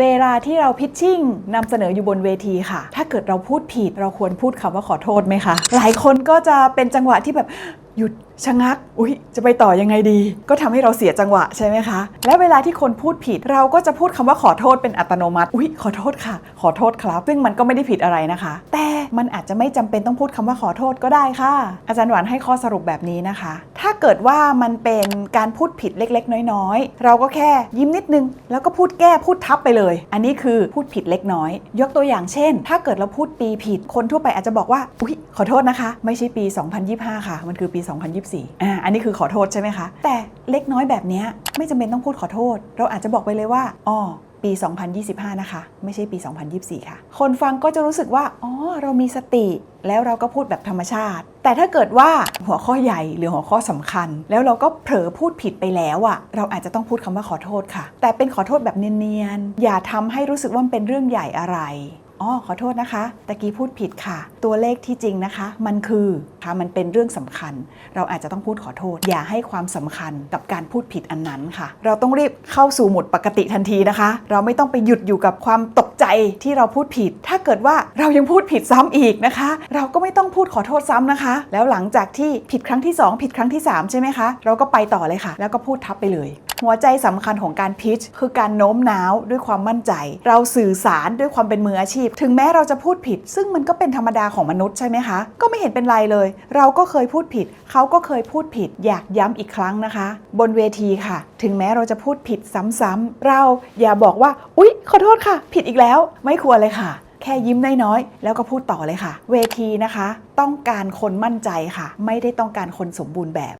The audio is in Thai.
เวลาที่เราพิชชิ่งนำเสนออยู่บนเวทีค่ะ ถ้าเกิดเราพูดผิดเราควรพูดคำว่าขอโทษไหมคะ หลายคนก็จะเป็นจังหวะที่แบบหยุดชะงัก อุ๊ย จะไปต่อยังไงดี ก็ทำให้เราเสียจังหวะใช่ไหมคะ และเวลาที่คนพูดผิด เราก็จะพูดคำว่าขอโทษเป็นอัตโนมัติ อุ๊ย ขอโทษค่ะ ขอโทษครับ ซึ่งมันก็ไม่ได้ผิดอะไรนะคะ แต่ มันอาจจะไม่จำเป็นต้องพูดคำว่าขอโทษก็ได้ค่ะ อาจารย์หวานให้ข้อสรุปแบบนี้นะคะ ถ้าเกิดว่ามันเป็นการพูดผิดเล็ก ๆ น้อย ๆ เราก็แค่ยิ้มนิดนึง แล้วก็พูดแก้พูดทับไปเลย อันนี้คือพูดผิดเล็กน้อย ยกตัวอย่างเช่น ถ้าเกิดเราพูดปีผิดคนทั่วไปอาจจะบอกว่าอุ๊ยขอโทษนะคะ ไม่ใช่ปี 2025 ค่ะ มันคือปี 2024อ่าอันนี้คือขอโทษใช่ไหมคะ แต่เล็กน้อยแบบนี้ไม่จำเป็นต้องพูดขอโทษ เราอาจจะบอกไปเลยว่าอ๋อ ปี 2025 นะคะ ไม่ใช่ปี 2024 ค่ะ คนฟังก็จะรู้สึกว่า อ๋อ เรามีสติ แล้วเราก็พูดแบบธรรมชาติ แต่ถ้าเกิดว่าหัวข้อใหญ่หรือหัวข้อสำคัญ แล้วเราก็เผลอพูดผิดไปแล้วอะเราอาจจะต้องพูดคำว่าขอโทษค่ะ แต่เป็นขอโทษแบบเนียนๆ อย่าทำให้รู้สึกว่าเป็นเรื่องใหญ่อะไร อ๋อขอโทษนะคะตะกี้พูดผิดค่ะ ตัวเลขที่จริงนะคะ มันคือค่ะมันเป็นเรื่องสำคัญ เราอาจจะต้องพูดขอโทษ อย่าให้ความสำคัญกับการพูดผิดอันนั้นค่ะ เราต้องรีบเข้าสู่หมดปกติทันทีนะคะ เราไม่ต้องไปหยุดอยู่กับความตกใจที่เราพูดผิด ถ้าเกิดว่าเรายังพูดผิดซ้ำอีกนะคะ เราก็ไม่ต้องพูดขอโทษซ้ำนะคะ แล้วหลังจากที่ผิดครั้งที่ 2 ผิดครั้งที่ 3 ใช่ไหมคะ เราก็ไปต่อเลยค่ะ แล้วก็พูดทับไปเลย หัวใจสำคัญของการพิชคือการโน้มน้าวด้วยความมั่นใจ เราสื่อสารด้วยความเป็นมืออาชีพ ถึงแม้เราจะพูดผิด ซึ่งมันก็เป็นธรรมดาของมนุษย์ใช่ไหมคะ ก็ไม่เห็นเป็นไรเลย เราก็เคยพูดผิด เขาก็เคยพูดผิด อยากย้ำอีกครั้งนะคะ บนเวทีค่ะ ถึงแม้เราจะพูดผิดซ้ำๆเราอย่าบอกว่า อุ๊ย ขอโทษค่ะ ผิดอีกแล้ว ไม่ควรเลยค่ะแค่ยิ้มน้อยๆ แล้วก็พูดต่อเลยค่ะ เวทีนะคะ ต้องการคนมั่นใจค่ะ ไม่ได้ต้องการคนสมบูรณ์แบบ